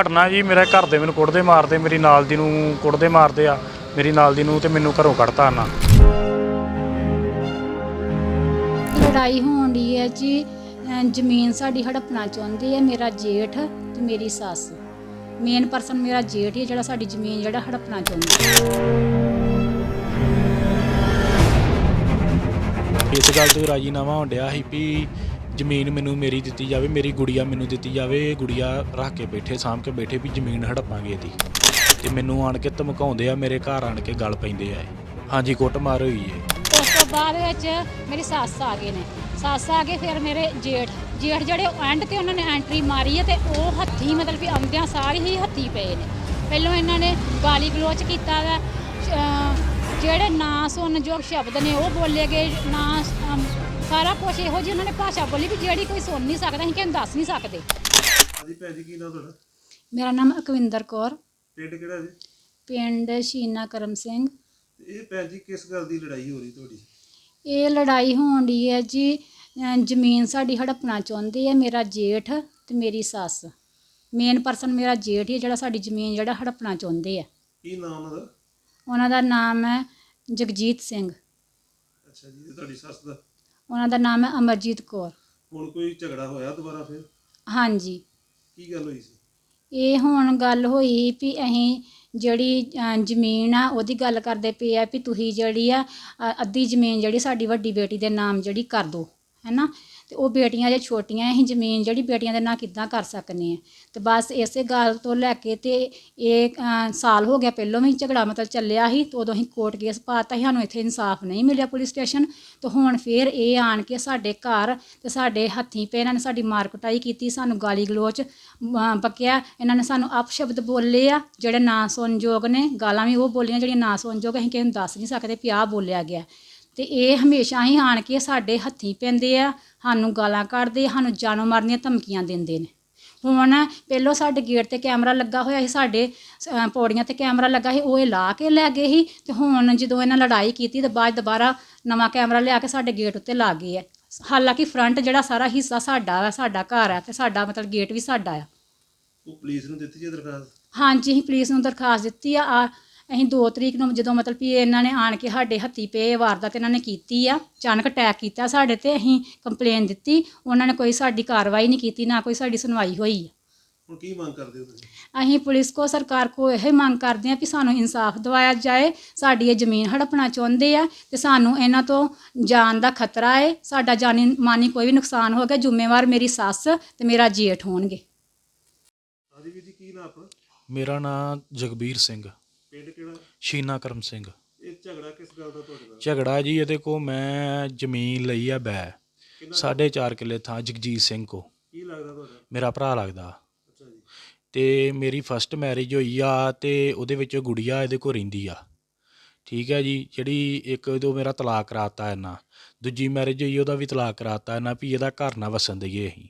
ਘਟਨਾ ਜੀ ਮੇਰੇ ਘਰ ਦੇ ਮੈਨੂੰ ਕੁੱਟਦੇ ਮਾਰਦੇ ਮੇਰੀ ਨਾਲ ਦੀ ਨੂੰ ਕੁੱਟਦੇ ਮਾਰਦੇ ਆ ਮੇਰੀ ਨਾਲ ਦੀ ਨੂੰ ਤੇ ਮੈਨੂੰ ਘਰੋਂ ਕੱਢਤਾ ਨਾ ਲੜਾਈ ਹੋਣ ਦੀ ਹੈ ਜੀ। ਅਹ ਜ਼ਮੀਨ ਸਾਡੀ ਹੜਪਣਾ ਚਾਹੁੰਦੇ ਆ ਮੇਰਾ ਜੇਠ ਤੇ ਮੇਰੀ ਸੱਸ। ਮੇਨ ਪਰਸਨ ਮੇਰਾ ਜੇਠ ਹੀ ਹੈ ਜਿਹੜਾ ਸਾਡੀ ਜ਼ਮੀਨ ਜਿਹੜਾ ਹੜਪਣਾ ਚਾਹੁੰਦਾ। ਇਸ ਗੱਲ ਤੋਂ ਰਾਜੀਨਾਮਾ ਹੁੰਦਿਆ ਸੀ ਵੀ ਜ਼ਮੀਨ ਮੈਨੂੰ ਮੇਰੀ ਦਿੱਤੀ ਜਾਵੇ ਮੇਰੀ ਗੁੜੀਆ ਮੈਨੂੰ ਦਿੱਤੀ ਜਾਵੇ ਇਹ ਗੁੜੀਆ ਰੱਖ ਕੇ ਬੈਠੇ ਸਾਂਭ ਕੇ ਬੈਠੇ ਵੀ ਜ਼ਮੀਨ ਹੜਪਾਂਗੇ ਇਹਦੀ। ਤੇ ਮੈਨੂੰ ਆਣ ਕੇ ਧਮਕਾਉਂਦੇ ਆ ਮੇਰੇ ਘਰ ਆਣ ਕੇ ਗੱਲ ਪੈਂਦੇ ਆ ਇਹ। ਹਾਂਜੀ ਕੁੱਟਮਾਰ ਹੋਈ ਏ। ਉਸ ਤੋਂ ਬਾਅਦ ਵਿੱਚ ਮੇਰੀ ਸੱਸ ਆ ਗਏ ਨੇ। ਸੱਸ ਆ ਗਏ ਫਿਰ ਮੇਰੇ ਜੇਠ। ਜੇਠ ਜਿਹੜੇ ਐਂਡ ਤੇ ਉਹਨਾਂ ਨੇ ਐਂਟਰੀ ਮਾਰੀ ਹੈ ਤੇ ਉਹ ਹੱਥੀ ਮਤਲਬ ਕਿ ਆਉਂਦਿਆਂ ਸਾਰੇ ਹੀ ਹੱਥੀ ਪਏ ਨੇ। ਪਹਿਲਾਂ ਇਹਨਾਂ ਨੇ ਗਾਲੀ ਗਲੋਚ ਕੀਤਾ ਵਾ। ਅਹ ਜਿਹੜੇ ਨਾ ਸੁਣਨਯੋਗ ਸ਼ਬਦ ਨੇ ਉਹ ਬੋਲੇ ਗਏ ਨਾ ਅਮ, ਸਾਰਾ ਕੁਝ ਇਹੋ ਜਿਹੀ ਉਹਨਾਂ ਨੇ ਭਾਸ਼ਾ ਬੋਲੀ ਵੀ ਜਿਹੜੀ ਕੋਈ ਸੁਣ ਨਹੀਂ ਸਕਦਾ ਅਸੀਂ ਕਿਹਨੂੰ ਦੱਸ ਨਹੀਂ ਸਕਦੇ। ਹਾਂਜੀ ਭੈਣ ਜੀ ਕੀ ਨਾਮ ਤੁਹਾਡਾ? ਮੇਰਾ ਨਾਮ ਅਕਵਿੰਦਰ ਕੌਰ। ਪਿੰਡ ਕਿਹੜਾ ਜੀ? ਪਿੰਡ ਸ਼ੀਨਾ ਕਰਮ ਸਿੰਘ। ਇਹ ਭੈਣ ਜੀ ਕਿਸ ਗੱਲ ਦੀ ਲੜਾਈ ਹੋ ਰਹੀ ਤੁਹਾਡੀ? ਇਹ ਲੜਾਈ ਹੋਣ ਦੀ ਹੈ ਜੀ ਜ਼ਮੀਨ ਸਾਡੀ ਹੜਪਣਾ ਚਾਹੁੰਦੇ ਆ ਮੇਰਾ ਜੇਠ ਤੇ ਮੇਰੀ ਸੱਸ। ਮੇਨ ਪਰਸਨ ਮੇਰਾ ਜੇਠ ਹੀ ਹੈ ਜਿਹੜਾ ਸਾਡੀ ਜ਼ਮੀਨ ਜਿਹੜਾ ਹੜਪਣਾ ਚਾਹੁੰਦੇ ਆ। ਕੀ ਨਾਮ ਉਹਨਾਂ ਦਾ? ਉਹਨਾਂ ਦਾ ਨਾਮ ਹੈ ਜਗਜੀਤ ਸਿੰਘ। ਅੱਛਾ ਜੀ ਤੇ ਤੁਹਾਡੀ ਸੱਸ ਦਾ? ਉਹਨਾਂ ਦਾ ਨਾਮ ਹੈ ਅਮਰਜੀਤ ਕੌਰ। ਹੁਣ ਕੋਈ ਝਗੜਾ ਹੋਇਆ ਦੁਬਾਰਾ ਫਿਰ? ਹਾਂਜੀ। ਕੀ ਗੱਲ ਹੋਈ ਸੀ? ਇਹ ਹੁਣ ਗੱਲ ਹੋਈ ਵੀ ਅਸੀਂ ਜਿਹੜੀ ਜ਼ਮੀਨ ਆ ਉਹਦੀ ਗੱਲ ਕਰਦੇ ਪਏ ਆ ਵੀ ਤੁਸੀਂ ਜਿਹੜੀ ਆ ਅ, ਅੱਧੀ ਜ਼ਮੀਨ ਜਿਹੜੀ ਸਾਡੀ ਵੱਡੀ ਬੇਟੀ ਦੇ ਨਾਮ ਜਿਹੜੀ ਕਰ ਦਿਓ ਹੈਨਾ? ਤੇ ਉਹ ਬੇਟੀਆਂ ਜੇ ਛੋਟੀਆਂ ਅਸੀਂ ਜ਼ਮੀਨ ਜਿਹੜੀ ਬੇਟੀਆਂ ਦੇ ਨਾਂ ਕਿੱਦਾਂ ਕਰ ਸਕਨੇ ਆ? ਤੇ ਬਸ ਇਸੇ ਗੱਲ ਤੋਂ ਲੈ ਕੇ ਤੇ ਇਹ ਅ, ਸਾਲ ਹੋ ਗਿਆ ਪਹਿਲੋਂ ਵੀ ਝਗੜਾ ਮਤਲਬ ਚੱਲਿਆ ਸੀ ਤੇ ਉਦੋਂ ਅਸੀਂ ਕੋਰਟ ਕੇਸ ਪਾਤਾ ਸੀ ਸਾਨੂੰ ਇੱਥੇ ਇਨਸਾਫ ਨਹੀਂ ਮਿਲਿਆ ਪੁਲਿਸ ਸਟੇਸ਼ਨ। ਤੇ ਹੁਣ ਫੇਰ ਇਹ ਆਣ ਕੇ ਸਾਡੇ ਘਰ ਤੇ ਸਾਡੇ ਹੱਥੀਂ ਪਏ ਇਹਨਾਂ ਨੇ ਸਾਡੀ ਮਾਰ ਕੁਟਾਈ ਕੀਤੀ ਸਾਨੂੰ ਗਾਲੀ ਗਲੋਚ ਅ, ਇਹਨਾਂ ਨੇ ਸਾਨੂੰ ਅਪਸ਼ਬਦ ਬੋਲੇ ਆ ਜਿਹੜੇ ਨਾ ਸੁਣਯੋਗ ਨੇ ਗਾਲਾਂ ਵੀ ਉਹ ਬੋਲੀਆਂ ਜਿਹੜੀਆਂ ਨਾ ਸੁਣਯੋਗ ਅਸੀਂ ਕਿਸੇ ਨੂੰ ਦੱਸ ਨਹੀਂ ਸਕਦੇ ਵੀ ਆਹ ਬੋਲਿਆ ਗਿਆ। ਤੇ ਇਹ ਹਮੇਸ਼ਾ ਹੀ ਆਣ ਕੇ ਸਾਡੇ ਹੱਥੀਂ ਪੈਂਦੇ ਆ ਸਾਨੂੰ ਗਾਲਾਂ ਕੱਢਦੇ ਸਾਨੂੰ ਜਾਨੋਂ ਮਾਰਨ ਦੀਆਂ ਧਮਕੀਆਂ ਦਿੰਦੇ ਨੇ। ਹੁਣ ਪਹਿਲੋਂ ਸਾਡੇ ਗੇਟ ਤੇ ਕੈਮਰਾ ਲੱਗਾ ਹੋਇਆ ਸੀ ਸਾਡੇ ਅ, ਪੌੜੀਆਂ ਤੇ ਕੈਮਰਾ ਲੱਗਾ ਸੀ ਉਹ ਇਹ ਲਾ ਕੇ ਲੈ ਗਏ ਸੀ ਤੇ ਹੁਣ ਜਦੋਂ ਇਹਨਾਂ ਲੜਾਈ ਕੀਤੀ ਤੇ ਬਾਅਦ ਦੁਬਾਰਾ ਨਵਾਂ ਕੈਮਰਾ ਲਿਆ ਕੇ ਸਾਡੇ ਗੇਟ ਉੱਤੇ ਲਾ ਗਏ ਆ। ਹਾਲਾਂਕਿ ਫਰੰਟ ਜਿਹੜਾ ਸਾਰਾ ਹਿੱਸਾ ਸਾਡਾ ਵਾ ਸਾਡਾ ਘਰ ਆ ਤੇ ਸਾਡਾ ਮਤਲਬ ਗੇਟ ਵੀ ਸਾਡਾ ਆ। ਉਹ ਪੁਲਿਸ ਨੂੰ ਦਿੱਤੀ ਜੇ ਦਰਖਾਸਤ? ਹਾਂਜੀ ਅਸੀਂ ਪੁਲਿਸ ਨੂੰ ਦਰਖਾਸਤ ਦਿੱਤੀ ਆ ਆ ਅਸੀਂ 2 ਤਰੀਕ ਨੂੰ ਜਦੋਂ ਮਤਲਬ ਵੀ ਇਹਨਾਂ ਨੇ ਆਣ ਕੇ ਸਾਡੇ ਹੱਥੀ ਪਏ ਵਾਰਦਾਤ ਇਹਨਾਂ ਨੇ ਕੀਤੀ ਆ ਅਚਾਨਕ ਅਟੈਕ ਕੀਤਾ ਸਾਡੇ ਤੇ ਅਸੀਂ ਕੰਪਲੇਨ ਦਿੱਤੀ ਉਹਨਾਂ ਨੇ ਕੋਈ ਸਾਡੀ ਕਾਰਵਾਈ ਨਹੀਂ ਕੀਤੀ ਨਾ ਕੋਈ ਸਾਡੀ ਸੁਣਵਾਈ ਹੋਈ ਆ। ਹੁਣ ਕੀ ਮੰਗ ਕਰਦੇ ਹੋ ਤੁਸੀਂ? ਅਸੀਂ ਪੁਲਿਸ ਕੋ ਸਰਕਾਰ ਕੋ ਇਹ ਮੰਗ ਕਰਦੇ ਹਾਂ ਕਿ ਸਾਨੂੰ ਇਨਸਾਫ ਦਿਵਾਇਆ ਜਾਏ ਸਾਡੀ ਇਹ ਜ਼ਮੀਨ ਹੜਪਣਾ ਚਾਹੁੰਦੇ ਆ ਤੇ ਸਾਨੂੰ ਇਹਨਾਂ ਤੋਂ ਜਾਨ ਦਾ ਖਤਰਾ ਹੈ ਸਾਡਾ ਜਾਨੀ ਮਾਨੀ ਕੋਈ ਵੀ ਨੁਕਸਾਨ ਹੋ ਗਿਆ ਜ਼ਿੰਮੇਵਾਰ ਮੇਰੀ ਸੱਸ ਤੇ ਮੇਰਾ ਜੇਠ ਹੋਣਗੇ। ਹਾਂਜੀ ਵੀਰ ਜੀ ਕੀ ਨਾਮ ਆਪਣਾ? ਮੇਰਾ ਨਾਮ ਜਗਬੀਰ ਸਿੰਘ। ਪਿੰਡ ਕਿਹੜਾ? ਸ਼ੀਨਾ ਕਰਮ ਸਿੰਘ। ਇਹ ਝਗੜਾ ਕਿਸ ਗੱਲ ਦਾ ਤੁਹਾਡੇ ਨਾਲ? ਝਗੜਾ ਜੀ ਇਹਦੇ ਕੋ ਮੈਂ ਜ਼ਮੀਨ ਲਈ ਆ ਬੈ। ਸਾਢੇ ਚਾਰ ਕਿੱਲੇ ਥਾਂ ਜਗਜੀਤ ਸਿੰਘ ਕੋ ਕੀ ਲੱਗਦਾ ਤੁਹਾਡਾ? ਮੇਰਾ ਭਰਾ ਲੱਗਦਾ। ਅੱਛਾ ਜੀ। ਤੇ ਮੇਰੀ ਫਸਟ ਮੈਰਿਜ ਹੋਈ ਆ ਤੇ ਉਹਦੇ ਵਿੱਚ ਗੁੜੀਆ ਇਹਦੇ ਕੋਲ ਰਹਿੰਦੀ ਆ। ਠੀਕ ਹੈ ਜੀ ਜਿਹੜੀ ਇੱਕ ਉਦੋਂ ਮੇਰਾ ਤਲਾਕ ਕਰਾਤਾ ਇਹਨਾਂ। ਦੂਜੀ ਮੈਰਿਜ ਹੋਈ ਉਹਦਾ ਵੀ ਤਲਾਕ ਕਰਾਤਾ ਇਹਨਾਂ ਵੀ ਇਹਦਾ ਘਰ ਨਾ ਵਸਣ ਦਈਏ ਅਸੀਂ।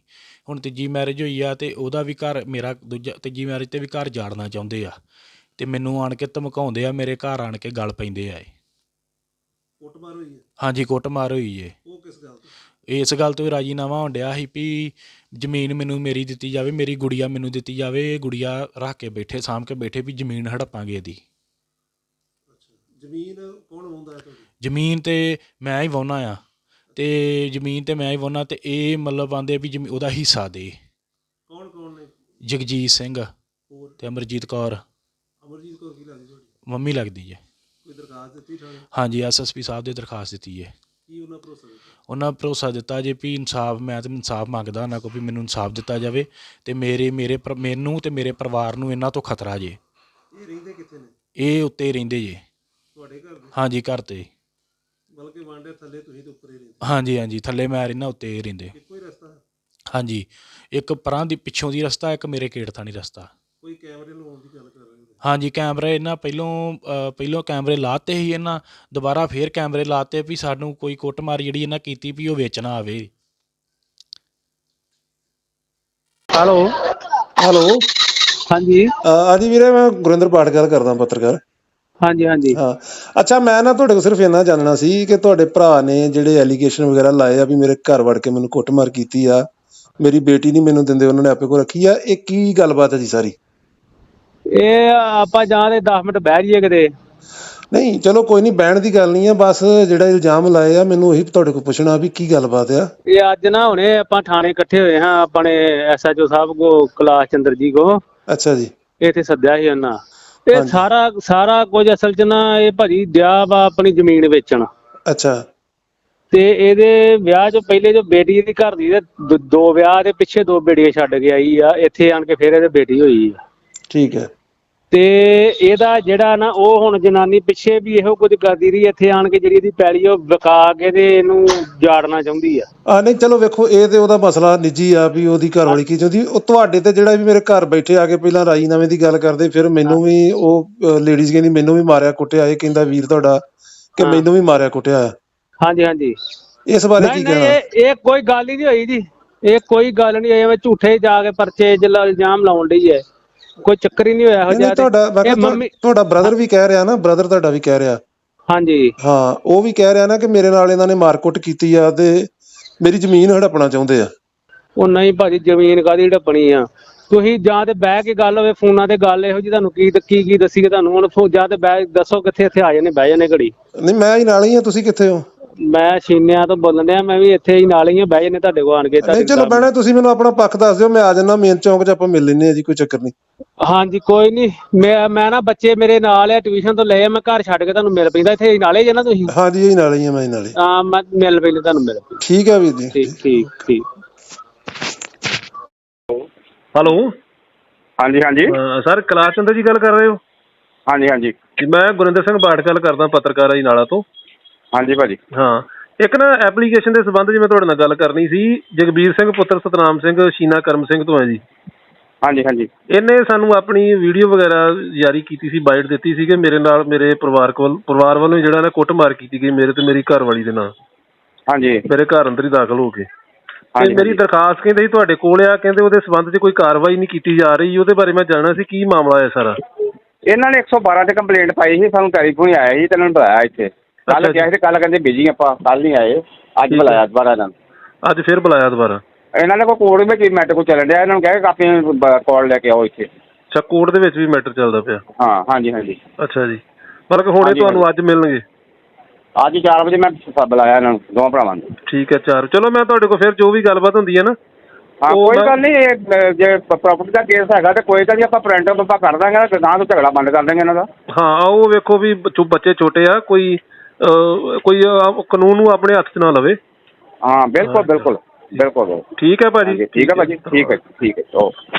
ਹੁਣ ਤੀਜੀ ਮੈਰਿਜ ਹੋਈ ਆ ਤੇ ਉਹਦਾ ਵੀ ਘਰ ਮੇਰਾ ਦੂਜਾ ਤੀਜੀ ਮੈਰਿਜ ਤੇ ਵੀ ਘਰ ਜਾੜਨਾ ਚਾਹੁੰਦੇ ਆ। ਤੇ ਮੈਨੂੰ ਆਣ ਕੇ ਧਮਕਾਉਂਦੇ ਆ ਮੇਰੇ ਘਰ ਆਣ ਕੇ ਗੱਲ ਪੈਂਦੇ ਆ ਇਹ। ਕੁੱਟਮਾਰ ਹੋਈ ਹੈ? ਹਾਂਜੀ ਕੁੱਟਮਾਰ ਹੋਈ ਏ। ਉਹ ਕਿਸ ਗੱਲ ਤੋਂ? ਇਸ ਗੱਲ ਤੋਂ ਰਾਜੀਨਾਮਾ ਹੁੰਦਿਆ ਸੀ ਵੀ ਜ਼ਮੀਨ ਮੈਨੂੰ ਮੇਰੀ ਦਿੱਤੀ ਜਾਵੇ ਮੇਰੀ ਗੁੜੀਆ ਮੈਨੂੰ ਦਿੱਤੀ ਜਾਵੇ ਇਹ ਗੁੜੀਆ ਰੱਖ ਕੇ ਬੈਠੇ ਸਾਂਭ ਕੇ ਬੈਠੇ ਵੀ ਜ਼ਮੀਨ ਹੜਪਾਂਗੇ ਇਹਦੀ। ਅੱਛਾ ਜ਼ਮੀਨ ਕੌਣ ਵਾਹੁੰਦਾ ਹੈ ਤੁਹਾਡੀ? ਜ਼ਮੀਨ ਤੇ ਮੈਂ ਹੀ ਵਾਹੁਣਾ ਆ ਤੇ ਜ਼ਮੀਨ ਤੇ ਮੈਂ ਹੀ ਵਾਹੁਣਾ ਤੇ ਇਹ ਮਤਲਬ ਆਂਦੇ ਵੀ ਜ਼ਮੀ- ਉਹਦਾ ਹਿੱਸਾ ਦੇ। ਕੌਣ ਕੌਣ ਨੇ? ਜਗਜੀਤ ਸਿੰਘ ਹੋਰ? ਤੇ ਅਮਰਜੀਤ ਕੌਰ। ਅਮਰਜੀਤ ਕੌਰ ਕੀ ਲੱਗਦੀ ਤੁਹਾਡੀ? ਮੰਮੀ ਲੱਗਦੀ ਹੈ। ਕੋਈ ਦਰਖਾਸਤ ਦਿੱਤੀ ਥਾਣੇ ਹਾਂਜੀ ਐਸਐਸਪੀ ਸਾਹਿਬ ਦੇ ਦਰਖਾਸਤ ਦਿੱਤੀ ਹੈ। ਕੀ ਉਹਨਾਂ ਭਰੋਸਾ ਦਿੱਤਾ? ਉਹਨਾਂ ਭਰੋਸਾ ਦਿੱਤਾ ਜੇ ਵੀ ਇਨਸਾਫ ਮੈਂ ਤੇ ਇਨਸਾਫ ਮੰਗਦਾ ਉਹਨਾਂ ਕੋਲ ਵੀ ਮੈਨੂੰ ਇਨਸਾਫ ਦਿੱਤਾ ਜਾਵੇ ਤੇ ਮੇਰੇ ਮੇਰੇ ਪਰ- ਮੈਨੂੰ ਤੇ ਮੇਰੇ ਪਰਿਵਾਰ ਨੂੰ ਇਹਨਾਂ ਤੋਂ ਖਤਰਾ ਜੇ। ਇਹ ਰਹਿੰਦੇ ਕਿੱਥੇ ਨੇ? ਇਹ ਉੱਤੇ ਰਹਿੰਦੇ ਜੇ। ਤੁਹਾਡੇ ਘਰ ਦੇ? ਹਾਂਜੀ ਘਰ ਤੇ। ਬਲਕਿ ਵਾਂਡੇ ਥੱਲੇ ਤੁਸੀਂ ਤੇ ਉੱਪਰ ਹੀ ਰਹਿੰਦੇ? ਹਾਂਜੀ ਹਾਂਜੀ ਥੱਲੇ ਮੈਂ ਰਹਿਣਾ ਉੱਤੇ ਇਹ ਰਹਿੰਦੇ। ਇੱਕੋ ਹੀ ਰਸਤਾ? ਹੈ? ਹਾਂਜੀ ਇੱਕ ਪਰਾਂ ਦੀ ਪਿੱਛੋਂ ਦੀ ਰਸਤਾ ਇੱਕ ਮੇਰੇ ਗੇਟ ਥਾਣੀ ਰਸਤਾ। ਕੋਈ ਕੈਮਰੇ ਲਵਾਉਣ ਦੀ ਗੱਲ ਕਰ ਰਹੇ ਹਾਂਜੀ ਕੈਮਰੇ ਇਹਨਾਂ ਪਹਿਲੋਂ ਪਹਿਲੋਂ ਕੈਮਰੇ ਲਾਤੇ ਸੀ ਇਹਨਾਂ ਦੁਬਾਰਾ ਫੇਰ ਕੈਮਰੇ ਲਾਤੇ ਵੀ ਸਾਨੂੰ ਕੋਈ ਕੁੱਟਮਾਰ ਜਿਹੜੀ ਇਹਨਾਂ ਕੀਤੀ ਵੀ ਉਹ ਵੇਚਣਾ ਆਵੇ। ਹੈਲੋ। ਹੈਲੋ। ਹਾਂਜੀ। ਆਦੀ ਵੀਰੇ ਮੈਂ ਗੁਰਿੰਦਰ ਪਾਠ ਗੱਲ ਕਰਦਾ ਪੱਤਰਕਾਰ। ਹਾਂਜੀ ਹਾਂਜੀ। ਹਾਂ। ਅੱਛਾ ਮੈਂ ਨਾ ਤੁਹਾਡੇ ਕੋਲ ਸਿਰਫ ਇੰਨਾ ਜਾਣਨਾ ਸੀ ਕਿ ਤੁਹਾਡੇ ਭਰਾ ਨੇ ਜਿਹੜੇ ਐਲੀਗੇਸ਼ਨ ਵਗੈਰਾ ਲਾਏ ਆ ਵੀ ਮੇਰੇ ਘਰ ਵੜ ਕੇ ਮੈਨੂੰ ਕੁੱਟਮਾਰ ਕੀਤੀ ਆ ਮੇਰੀ ਬੇਟੀ ਨਹੀਂ ਮੈਨੂੰ ਦਿੰਦੇ ਉਹਨਾਂ ਨੇ ਆਪੇ ਕੋ ਰੱਖੀ ਆ ਇਹ ਕੀ ਗੱਲਬਾਤ ਹੈ ਜੀ ਸਾਰੀ? ਇਹ ਆਪਾਂ ਜਾਂ ਤੇ 10 ਮਿੰਟ ਬਹਿ ਜਾਈਏ ਕਿਤੇ। ਨਹੀਂ ਚਲੋ ਕੋਈ ਨਹੀਂ ਬਹਿਣ ਦੀ ਗੱਲ ਨਹੀਂ ਆ ਬਸ ਜਿਹੜਾ ਇਲਜ਼ਾਮ ਲਾਏ ਆ ਮੈਨੂੰ ਉਹੀ ਤੁਹਾਡੇ ਕੋਲ ਪੁੱਛਣਾ ਵੀ ਕੀ ਗੱਲਬਾਤ ਆ। ਇਹ ਅੱਜ ਨਾ ਹੁਣੇ ਆਪਾਂ ਥਾਣੇ ਇਕੱਠੇ ਹੋਏ ਹਾਂ ਆਪਣੇ ਐਸਐਚਓ ਸਾਹਿਬ ਕੋ ਕਲਾਸ ਚੰਦਰ ਜੀ ਕੋ। ਅੱਛਾ ਜੀ। ਇੱਥੇ ਸੱਦਿਆ ਸੀ ਉਹਨਾਂ। ਇਹ। ਸਾਰਾ ਸਾਰਾ ਕੁਝ ਅਸਲ 'ਚ ਨਾ ਇਹ ਭਾਜੀ ਦਿਆ ਵਾ ਆਪਣੀ ਜ਼ਮੀਨ ਵੇਚਣ। ਅੱਛਾ। ਤੇ ਇਹਦੇ ਵਿਆਹ 'ਚ ਪਹਿਲੇ ਜੋ ਬੇਟੀ ਦੀ ਘਰ ਦੀ ਤੇ ਦ- ਦੋ ਵਿਆਹ ਦੇ ਪਿੱਛੇ ਦੋ ਬੇਟੀਆਂ ਛੱਡ ਕੇ ਆਈ ਆ ਇੱਥੇ ਆਣ ਕੇ ਫਿਰ ਇਹਦੇ ਬੇਟੀ ਹੋਈ ਆ। ਠੀਕ ਹੈ। ਤੇ ਇਹਦਾ ਜਿਹੜਾ ਨਾ ਉਹ ਹੁਣ ਜਨਾਨੀ ਪਿੱਛੇ ਵੀ ਇਹੋ ਕੁਝ ਕਰਦੀ ਰਹੀ ਇੱਥੇ ਆਣ ਕੇ ਜਿਹੜੀ ਇਹਦੀ ਪੈਲੀ ਉਹ ਵਿਕਾ ਕੇ ਤੇ ਇਹਨੂੰ ਜਾੜਨਾ ਚਾਹੁੰਦੀ ਆ। ਆ ਨਹੀਂ ਚਲੋ ਵੇਖੋ ਇਹ ਤੇ ਉਹਦਾ ਮਸਲਾ ਨਿੱਜੀ ਆ ਵੀ ਉਹਦੀ ਘਰ ਵਾਲੀ ਕੀ ਚਾਹੁੰਦੀ। ਉਹ ਤੁਹਾਡੇ ਤੇ ਜਿਹੜਾ ਵੀ ਮੇਰੇ ਘਰ ਬੈਠੇ ਆ ਕੇ ਪਹਿਲਾਂ ਰਾਜੀਨਾਮੇ ਦੀ ਗੱਲ ਕਰਦੇ ਫਿਰ ਮੈਨੂੰ ਵੀ ਉਹ ਲੇਡੀਜ਼ ਕਹਿੰਦੀ ਮੈਨੂੰ ਵੀ ਮਾਰਿਆ ਕੁੱਟਿਆ ਇਹ ਕਹਿੰਦਾ ਵੀਰ ਤੁਹਾਡਾ ਕਿ। ਮੈਨੂੰ ਵੀ ਮਾਰਿਆ ਕੁੱਟਿਆ। ਹਾਂਜੀ ਹਾਂਜੀ। ਇਸ ਬਾਰੇ ਕੀ ਕਹਿਣਾ? ਇਹ ਇਹ ਕੋਈ ਗੱਲ ਹੀ ਨਹੀਂ ਹੋਈ ਜੀ। ਇਹ ਕੋਈ ਗੱਲ ਨਹੀਂ ਐਵੇਂ ਝੂਠੇ ਜਾ ਕੇ ਪਰਚੇ ਜਿਲਾ ਇਲਜ਼ਾਮ ਲਾਉਣ ਡਈ ਹੈ ਕੋਈ ਚੱਕਰ ਹੀ ਨਹੀਂ ਹੋਇਆ ਇਹੋ ਨਹੀਂ, ਤੁਹਾਡਾ ਮੈਂ ਕਿਹਾ ਤੁਹਾ- ਤੁਹਾਡਾ ਬ੍ਰਦਰ ਵੀ ਕਹਿ ਰਿਹਾ ਨਾ ਬ੍ਰਦਰ ਤੁਹਾਡਾ ਵੀ ਕਹਿ ਰਿਹਾ। ਹਾਂਜੀ। ਹਾਂ ਉਹ ਵੀ ਕਹਿ ਰਿਹਾ ਨਾ ਕਿ ਮੇਰੇ ਨਾਲ ਇਹਨਾਂ ਨੇ ਮਾਰਕੁੱਟ ਕੀਤੀ ਆ ਤੇ ਮੇਰੀ ਜ਼ਮੀਨ ਹੜਪਣਾ ਚਾਹੁੰਦੇ ਆ। ਉਹ ਨਹੀਂ ਭਾਜੀ ਜ਼ਮੀਨ ਕਾਦੀ ਢੱਪਣੀ ਆ? ਤੁਸੀਂ ਜਾਂ ਤੇ ਬਹਿ ਕੇ ਗੱਲ ਹੋਵੇ ਫੋਨਾਂ ਤੇ ਗੱਲ ਇਹੋ ਜੀ ਤੁਹਾਨੂੰ ਕੀ ਕੀ ਕੀ ਦੱਸੀਏ ਤੁਹਾਨੂੰ? ਹੁਣ ਫੋ- ਜਾਂ ਤੇ ਬਹਿ ਦੱਸੋ ਕਿੱਥੇ ਇੱਥੇ ਆ ਜਾਣੇ ਬਹਿ ਜਾਣੇ ਘੜੀ। ਨਹੀਂ ਮੈਂ ਹੀ ਨਾਲ ਹੀ ਆ ਤੁਸੀਂ ਕਿੱਥੇ ਹੋ? ਮੈਂ ਛੀਨਿਆਂ ਤੋਂ ਬੋਲਣ ਡਿਆ ਮੈਂ ਵੀ ਇੱਥੇ ਹੀ ਨਾਲ ਹੀ ਆ ਬਹਿ ਜਾਣੇ ਤੁਹਾਡੇ ਕੋਲ ਆਣ ਕੇ ਨਹੀਂ ਚਲੋ ਸਾਹਮਣੇ। ਬਹਿਣਾ ਤੁਸੀਂ ਮੈਨੂੰ ਆਪਣਾ ਪੱਖ ਦੱਸ ਦਿਓ ਮੈਂ ਆ ਜਾਣਾ ਮੇਨ ਚੌਂਕ 'ਚ ਆਪਾਂ ਮਿਲ ਲੈਨੇ ਆ ਜੀ ਕੋਈ ਚੱਕਰ ਨਹੀਂ। ਹਾਂਜੀ ਕੋਈ ਨਹੀਂ ਮੈਂ ਮੈਂ ਨਾ ਬੱਚੇ ਮੇਰੇ ਨਾਲ ਆ ਟਿਊਸ਼ਨ ਤੋਂ ਲਏ ਆ ਮੈਂ ਘਰ ਛੱਡ ਕੇ ਤੁਹਾਨੂੰ ਮਿਲ ਪੈਂਦਾ ਇੱਥੇ ਨਾਲੇ ਜੇ ਨਾ ਤੁਸੀਂ। ਹਾਂਜੀ ਇਹ ਨਾਲ ਹੀ ਆ ਮੈਂ ਨਾਲ ਹੀ। ਹਾਂ ਮੈਂ ਮਿਲ ਪੈਂਦਾ ਤੁਹਾਨੂੰ ਮਿਲ ਪੈਂਦਾ। ਠੀਕ ਆ ਵੀਰ ਜੀ। ਠੀਕ ਠੀਕ ਠੀਕ। ਹੈਲੋ। ਹਾਂਜੀ ਹਾਂਜੀ। ਸਰ ਕਲਾਸ ਚੰਦਰ ਜੀ ਗੱਲ ਕਰ ਰਹੇ ਹੋ? ਹਾਂਜੀ ਹਾਂਜੀ। ਮੈਂ ਗੁਰਿੰਦਰ ਸਿੰਘ ਬਾਠ ਗੱਲ ਕਰਦਾ ਪੱਤਰਕਾਰ ਆ ਜੀ ਨਾਲਾ ਤੋਂ। ਹਾਂਜੀ ਭਾਜੀ। ਹਾਂ। ਇੱਕ ਨਾ ਐਪਲੀਕੇਸ਼ਨ ਦੇ ਸੰਬੰਧ 'ਚ ਮੈਂ ਤੁਹਾਡੇ ਨਾਲ ਗੱਲ ਕਰਨੀ ਸੀ। ਜਗਬੀਰ ਸਿੰਘ ਪੁੱਤਰ ਸਤਨਾਮ ਸਿੰਘ ਸ਼ੀਨਾ ਕਰਮ ਸਿੰਘ ਤੋਂ ਹੈ ਜੀ। ਹਾਂਜੀ ਹਾਂਜੀ। ਇਹਨੇ ਸਾਨੂੰ ਆਪਣੀ ਵੀਡੀਓ ਵਗੈਰਾ ਜਾਰੀ ਕੀਤੀ ਸੀ ਬਾਈਟ ਦਿੱਤੀ ਸੀ ਕਿ ਮੇਰੇ ਨਾਲ ਮੇਰੇ ਪਰਿਵਾਰਕ ਵੱਲ ਪਰਿਵਾਰ ਵੱਲੋਂ ਜਿਹੜਾ ਨਾ ਕੁੱਟਮਾਰ ਕੀਤੀ ਗਈ ਮੇਰੇ ਤੇ ਮੇਰੀ ਘਰ ਵਾਲੀ ਦੇ ਨਾਲ। ਹਾਂਜੀ। ਮੇਰੇ ਘਰ ਅੰਦਰ ਹੀ ਦਾਖਲ ਹੋ ਕੇ। ਤੇ ਹਾਂਜੀ, ਮੇਰੀ ਹਾਂਜੀ। ਦਰਖਾਸਤ ਕਹਿੰਦੇ ਸੀ ਤੁਹਾਡੇ ਕੋਲ ਆ ਕਹਿੰਦੇ ਉਹਦੇ ਸੰਬੰਧ 'ਚ ਕੋਈ ਕਾਰਵਾਈ ਨਹੀਂ ਕੀਤੀ ਜਾ ਰਹੀ ਉਹਦੇ ਬਾਰੇ ਮੈਂ ਜਾਣਨਾ ਸੀ ਕੀ ਮਾਮਲਾ ਹੈ ਸਾਰਾ? ਇਹਨਾਂ ਨੇ 112 ਤੇ ਕੰਪਲੇਂਟ ਪਾਈ ਸੀ ਸਾਨੂੰ ਟੈਲੀਫੋਨ ਹੀ ਆਇਆ ਸੀ ਤੇ ਇਹਨਾਂ ਨੂੰ ਬੁਲਾਇਆ ਇੱਥੇ। ਕੱਲ। ਕਿਹਾ ਸੀ ਕੱਲ ਕਹਿੰਦੇ ਬਿਜ਼ੀ ਆਪਾਂ ਕੱਲ ਨਹੀਂ ਆਏ। ਅੱਜ। ਬੁਲਾਇਆ ਦੁਬਾਰਾ ਇਹਨਾਂ ਨੂੰ। ਅੱਜ ਫਿਰ ਬੁਲਾਇਆ ਦੁਬਾਰਾ? ਇਹਨਾਂ ਨੇ ਕੋਈ ਕੋਡ ਵਿੱਚ ਮੈਟਰ ਕੋ ਚੱਲਣ ਡਿਆ? ਇਹਨਾਂ ਨੂੰ ਕਿਹਾ ਕਿ ਕਾਪੀ ਕਾਲ ਲੈ ਕੇ ਆਓ ਇੱਥੇ। ਅੱਛਾ ਕੋਰਟ ਦੇ ਵਿੱਚ ਵੀ ਮੈਟਰ ਚੱਲਦਾ ਪਿਆ? ਹਾਂ ਹਾਂਜੀ ਹਾਂਜੀ। ਅੱਛਾ ਜੀ। ਮਤਲਬ ਕਿ ਹੁਣ ਹਾਂਜੀ, ਤੁਹਾਨੂੰ ਅੱਜ ਮਿਲਣਗੇ? ਅੱਜ 4 ਵਜੇ ਮੈਂ ਸ- ਬੁਲਾਇਆ ਇਹਨਾਂ ਨੂੰ ਦੋਵਾਂ ਭਰਾਵਾਂ ਨੂੰ। ਠੀਕ ਹੈ ਚਾਰ ਚਲੋ ਮੈਂ ਤੁਹਾਡੇ ਕੋਲ ਫਿਰ ਜੋ ਵੀ ਗੱਲਬਾਤ ਹੁੰਦੀ ਹੈ ਨਾ ਹਾਂ ਉਹ ਕੋਈ ਮੈਂ- ਗੱਲ ਨਹੀਂ ਇਹ, ਅ, ਜੇ ਪ੍ਰਾਪਰਟੀ ਦਾ ਕੇਸ ਹੈਗਾ ਤੇ ਕੋਈ ਗੱਲ ਨਹੀਂ ਆਪਾਂ ਪ੍ਰਿੰਟ ਆਪਾਂ ਕਰ ਦਾਂਗੇ ਤੇ ਗਾਂ ਤੋਂ ਝਗੜਾ ਬੰਦ ਕਰ ਦਾਂਗੇ ਇਹਨਾਂ ਦਾ। ਹਾਂ ਉਹ ਵੇਖੋ ਵੀ ਬੱਚੋ- ਬੱਚੇ ਛੋਟੇ ਆ ਕੋਈ ਅਹ, ਕੋਈ ਕਾਨੂੰਨ ਨੂੰ ਆਪਣੇ ਹੱਥ 'ਚ ਨਾ ਲਵੇ। ਹਾਂ ਬਿਲਕੁਲ ਬਿਲਕੁਲ ਬਿਲਕੁਲ। ਠੀਕ ਹੈ ਭਾਜੀ। ਠੀਕ ਹੈ ਭਾਜੀ ਠੀਕ ਹੈ ਠੀਕ ਹੈ ਓਕੇ।